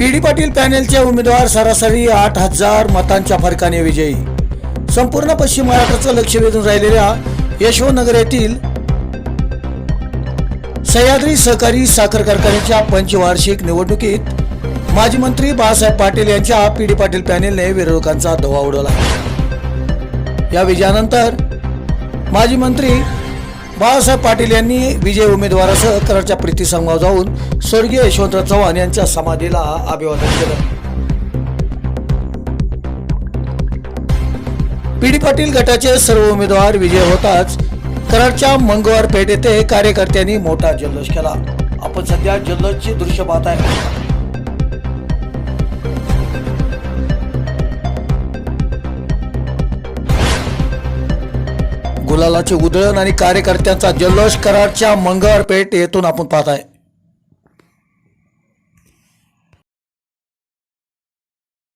P D Patil पॅनेलचे उमेदवार सरासरी आठ हजार मतांच्या फरकाने विजयी. संपूर्ण पश्चिम महाराष्ट्राचं लक्ष वेधून राहिलेल्या यशवंतनगर येथील सह्याद्री सहकारी साखर कारखान्याच्या पंचवार्षिक निवडणुकीत माजी मंत्री बाळासाहेब पाटील यांच्या पी डी पाटील पॅनेलने विरोधकांचा धोवा उडवला. या विजयानंतर माजी मंत्री बाळासाहेब पाटील यांनी विजय उमेदवारासह कराडच्या प्रीतीसंगमावर जाऊन स्वर्गीय यशवंतराव चव्हाण यांच्या समाधीला अभिवादन केलं. पीडी पाटील गटाचे सर्व उमेदवार विजय होताच कराडच्या मंगळवार पेठ येथे कार्यकर्त्यांनी मोठा जल्लोष केला. आपण सध्या जल्लोषची दृश्य पाहत आहे. गुलालाचे उधळण आणि कार्यकर्त्यांचा जल्लोष कराडच्या मंगळवार पेठ येथून आपण पाहत आहे.